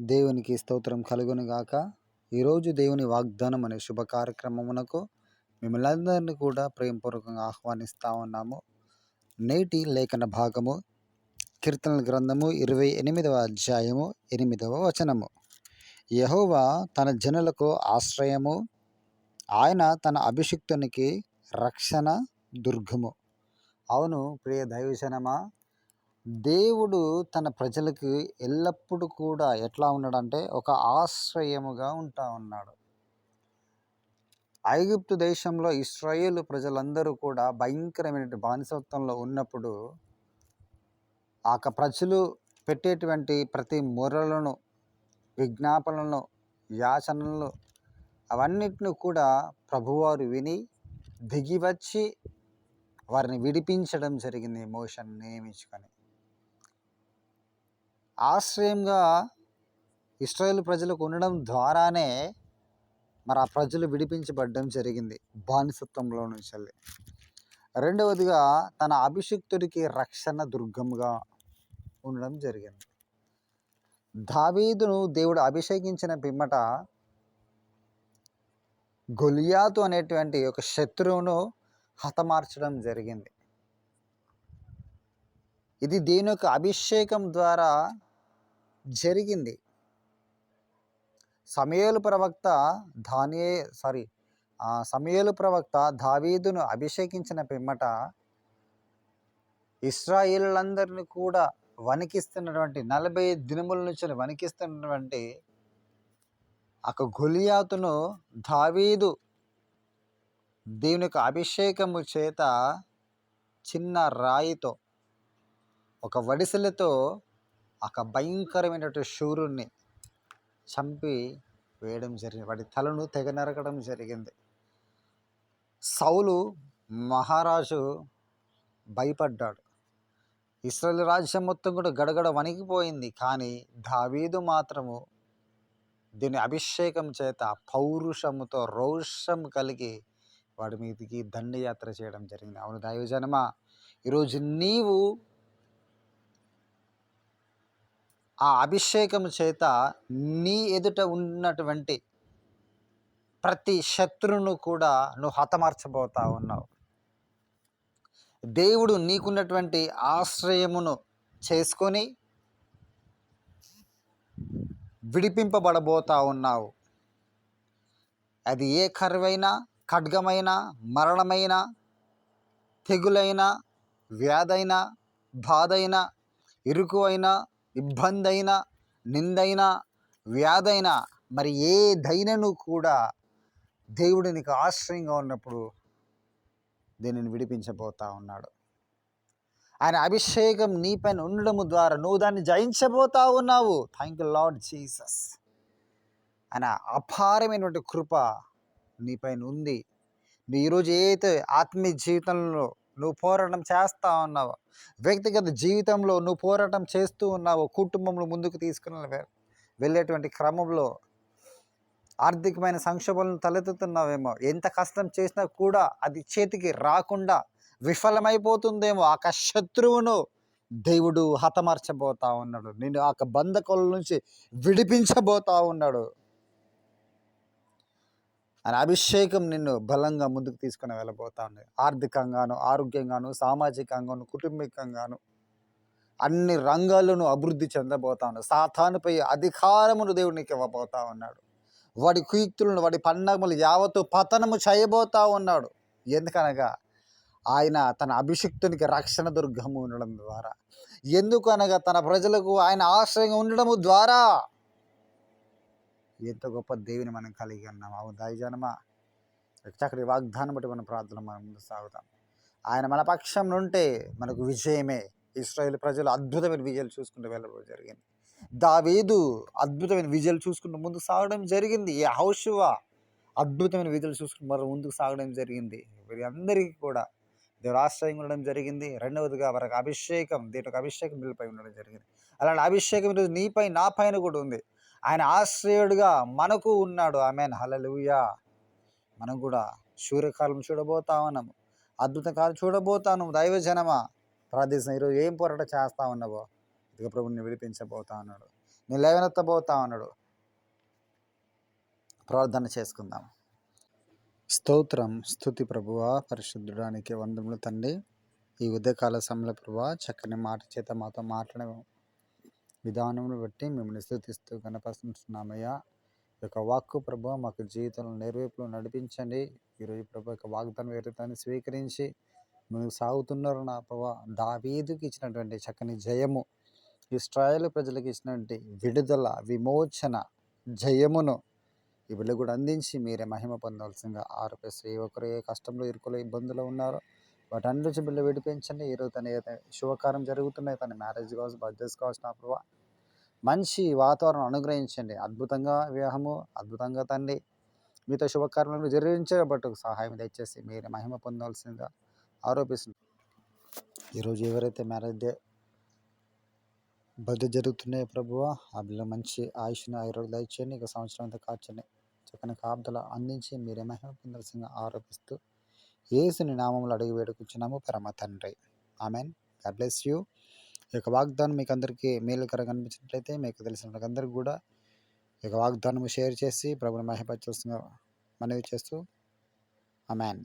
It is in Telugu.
దేవునికి స్తోత్రం కలుగునుగాక ఈరోజు దేవుని వాగ్దానం అనే శుభ కార్యక్రమమునకు మిమ్మల్ని అందరినీ కూడా ప్రేమపూర్వకంగా ఆహ్వానిస్తా ఉన్నాము. నేటి లేఖన భాగము కీర్తనల గ్రంథము ఇరవై ఎనిమిదవ అధ్యాయము ఎనిమిదవ వచనము. యహోవా తన జనులకు ఆశ్రయము ఆయన తన అభిషిక్తునికి రక్షణ దుర్గము. అవును ప్రియ దైవజనమా దేవుడు తన ప్రజలకు ఎల్లప్పుడూ కూడా ఎట్లా ఉన్నాడంటే ఒక ఆశ్రయముగా ఉంటా ఉన్నాడు. ఐగుప్తు దేశంలో ఇస్రాయేల్ ప్రజలందరూ కూడా భయంకరమైన బానిసత్వంలో ఉన్నప్పుడు ఆ ప్రజలు పెట్టేటువంటి ప్రతి మొరలను విజ్ఞాపనలను యాచనలను అవన్నిటిని కూడా ప్రభువారు విని దిగివచ్చి వారిని విడిపించడం జరిగింది. మోషన్ నియమించుకొని ఆశ్రయంగా ఇస్రాయేల్ ప్రజలకు ఉండడం ద్వారానే మరి ఆ ప్రజలు విడిపించబడడం జరిగింది బానిసత్వంలో నుంచి వెళ్ళి రెండవదిగా తన అభిషిక్తుడికి రక్షణ దుర్గంగా ఉండడం జరిగింది. దావీదును దేవుడు అభిషేకించిన పిమ్మట గొలియాతు అనేటువంటి ఒక శత్రువును హతమార్చడం జరిగింది. ఇది దీని యొక్క అభిషేకం ద్వారా జరిగింది. సమయలు ప్రవక్త ధాన్యే సారీ సమయలు ప్రవక్త దావీదును అభిషేకించిన పిమ్మట ఇస్రాయిలందరినీ కూడా వణికిస్తున్నటువంటి నలభై దినముల నుంచి వణికిస్తున్నటువంటి ఒక గొలియాతును దావీదు దేవుని యొక్క అభిషేకము చేత చిన్న రాయితో ఒక వడిసెలతో ఒక భయంకరమైనటువంటి శూరుణ్ణి చంపి వేయడం జరిగింది. వాడి తలను తెగ నరకడం జరిగింది. సౌలు మహారాజు భయపడ్డాడు. ఇస్రాయల్ రాజ్యం మొత్తం కూడా గడగడ వణికిపోయింది. కానీ దావీదు మాత్రము దీని అభిషేకం చేత పౌరుషముతో రోషం కలిగి వాడి మీదకి దండయాత్ర చేయడం జరిగింది. అవును దైవజనమా ఈరోజు నీవు ఆ అభిషేకం చేత నీ ఎదుట ఉన్నటువంటి ప్రతి శత్రువును కూడా నువ్వు హతమార్చబోతా ఉన్నావు. దేవుడు నీకున్నటువంటి ఆశ్రయమును చేసుకొని విడిపింపబడబోతా ఉన్నావు. అది ఏ కరువైనా ఖడ్గమైన మరణమైన తెగులైన వ్యాధైన బాధైన ఇరుకు అయినా ఇబ్బంది అయినా నిందైనా వ్యాధైనా మరి ఏదైనను కూడా దేవుడు నీకు ఆశ్రయంగా ఉన్నప్పుడు దీనిని విడిపించబోతా ఉన్నాడు. ఆయన అభిషేకం నీపైన ఉండడం ద్వారా నువ్వు దాన్ని జయించబోతా ఉన్నావు. థ్యాంక్ యూ లార్డ్ జీసస్ ఆయన అపారమైనటువంటి కృప నీపైన ఉంది. నువ్వు ఈరోజు ఏదైతే ఆత్మీయ జీవితంలో నువ్వు పోరాటం చేస్తూ ఉన్నావు. వ్యక్తిగత జీవితంలో నువ్వు పోరాటం చేస్తూ ఉన్నావు. కుటుంబంలో ముందుకు తీసుకుని వెళ్ళేటువంటి క్రమంలో ఆర్థికమైన సంక్షోభాలను తలెత్తుతున్నావేమో. ఎంత కష్టం చేసినా కూడా అది చేతికి రాకుండా విఫలమైపోతుందేమో. ఆ శత్రువును దేవుడు హతమార్చబోతా ఉన్నాడు. నేను ఆ బంధకుల నుంచి విడిపించబోతా ఉన్నాడు. ఆయన అభిషేకం నిన్ను బలంగా ముందుకు తీసుకుని వెళ్ళబోతా ఉంది. ఆర్థికంగాను ఆరోగ్యంగాను సామాజికంగాను కుటుంబికంగాను అన్ని రంగాలను అభివృద్ధి చెందబోతా సాతానుపై అధికారమును దేవుడు నీకు ఇవ్వబోతా ఉన్నాడు. వాడి కుయుక్తులను వాడి పండగములు యావత్తు పతనము చేయబోతా ఉన్నాడు. ఎందుకనగా ఆయన తన అభిషిక్తునికి రక్షణ దుర్గము ఉండడం ద్వారా. ఎందుకనగా తన ప్రజలకు ఆయన ఆశ్రయంగా ఉండడము ద్వారా ఎంత గొప్ప దేవుని మనం కలిగి ఉన్నాం. అవును దయజనమా చక్కటి వాగ్దానం బట్టి మన ప్రార్థన మనం ముందు సాగుతాం. ఆయన మన పక్షం నుంటే మనకు విజయమే. ఇస్రాయేల్ ప్రజలు అద్భుతమైన విజయాలు చూసుకుంటూ వెళ్ళడం జరిగింది. దావేదు అద్భుతమైన విజయాలు చూసుకుంటూ ముందుకు సాగడం జరిగింది. ఏ హౌషువ అద్భుతమైన విజయాలు చూసుకుంటూ మరో ముందుకు సాగడం జరిగింది. వీరందరికీ కూడా దేవుడు ఆశ్రయం ఉండడం జరిగింది. రెండవదిగా వారికి అభిషేకం దీని అభిషేకం వీళ్ళపై ఉండడం జరిగింది. అలాంటి అభిషేకం ఈరోజు నీపై నా పైన కూడా ఉంది. ఆయన ఆశ్రయుడుగా మనకు ఉన్నాడు. ఆమె హలలుయా మనం కూడా సూర్యకాలం చూడబోతా ఉన్నాము. అద్భుత కాలం చూడబోతాను దైవజనమా? ప్రార్థిస్తున్న ఈరోజు ఏం పోరాట చేస్తా ఉన్నావో? ఇక ప్రభుని విడిపించబోతా ఉన్నాడు. నేను లేవనెత్తబోతా ఉన్నాడు. ప్రార్థన చేసుకుందాం. స్తోత్రం స్థుతి ప్రభువ పరిశుద్ధుడానికి వందములు తండ్రి. ఈ ఉదయకాల సమయంలో ప్రభువ చక్కని మాట చేత మాతో మాట్లాడే విధానమును బట్టి మిమ్మల్ని స్థుతిస్తూ కనపరుస్తున్నామయ్యా ఈ యొక్క వాక్కు ప్రభు మాకు జీవితంలో నెరవేర్పులో నడిపించండి. ఈరోజు ప్రభు యొక్క వాగ్దానం వేరుతాన్ని స్వీకరించి ముందుకు సాగుతున్నారు నా ప్రభు దావీదుకి ఇచ్చినటువంటి చక్కని జయము ఇస్రాయేల్ ప్రజలకు ఇచ్చినటువంటి విడుదల విమోచన జయమును ఈ బిడ్డ కూడా అందించి మీరే మహిమ పొందవలసిందిగా ఆరోపిస్తూ ఏ ఒక్కరు ఏ కష్టంలో ఇరుకులో ఇబ్బందులు ఉన్నారో వాటి నుంచి బిడ్డ విడిపించండి. ఈరోజు తన శుభకారం జరుగుతున్నాయి తన మ్యారేజ్ కావచ్చు బర్త్డేస్ కావచ్చు నా ప్రభావ మంచి వాతావరణం అనుగ్రహించండి. అద్భుతంగా వివాహము అద్భుతంగా తండ్రి. మీతో శుభకార్యములను జరిగించేటట్టుకు సహాయం దయచేసి మీరే మహిమ పొందవలసిందిగా ఆరోపిస్తుంది ఈరోజు ఎవరైతే మ్యారేజ్ డే బర్త్డే జరుగుతున్నాయి ప్రభువ ఆ బిడ్డ మంచి ఆయుష్ని ఆయుర్వేద దయచేయండి. ఇక సంవత్సరం అంతా కాచండి. చక్కని కాపుదల అందించి మీరే మహిమ పొందాల్సిందిగా ఆరోపిస్తూ ఏసుని నామంలో అడిగి వేడుకుంటున్నాము పరమ తండ్రి. ఆమెన్. God bless you. ఈ యొక్క వాగ్దానం మీకు అందరికీ మేలుకరంగా అనిపించినట్లయితే మీకు తెలిసిన అందరికీ కూడా ఈ యొక్క వాగ్దానం షేర్ చేసి ప్రభుని మహిపరచాల్సిందిగా మనవి చేస్తూ ఆమెన్.